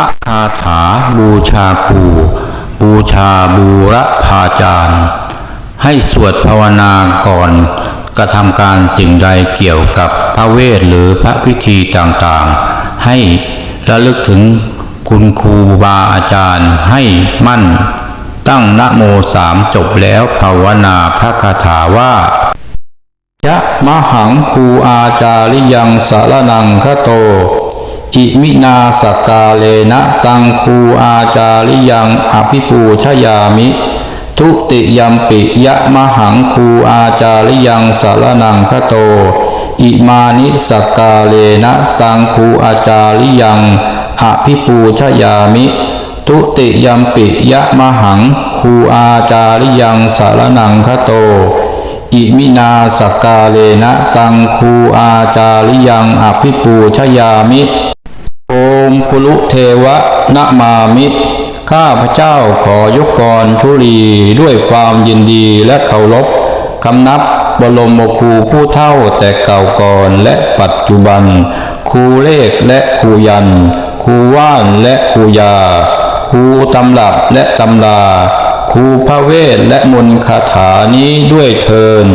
พระคาถาบูชาครูบูชาบูรพาจารย์ ให้สวดภาวนาก่อนกระทำการสิ่งใดเกี่ยวกับพระเวทหรือพระพิธีต่างๆ ให้ระลึกถึงคุณครูบาอาจารย์ให้มั่น ตั้งนะโมสามจบแล้วภาวนาพระคาถาว่ายะมะหังคูอาจาริยังสารนังคโต อิมินาสกกาเลนะตังคูอาจาริยังอภิปูชยามิ ทุติยัมปิยะมะหังคูอาจาริยังสารนังคโต อิมานิสกกาเลนะตังคูอาจาริยังอภิปูชยามิ ทุติยัมปิยะมะหังคูอาจาริยังสารนังคโตอิมินาสกกาเลนะตังคูอาจาริยังอภิปูชยามิ คุลุเทวะนะมามิ ข้าพระเจ้าขอยกกรทุลีด้วยความยินดีและเคารพคำนับบรมครูผู้เท่าแต่เก่าก่อนและปัจจุบัน ครูเลขและครูยัน ครูว่านและครูยา ครูตำรับและตำรา ครูพระเวทและมนต์คาถานี้ด้วยเทิน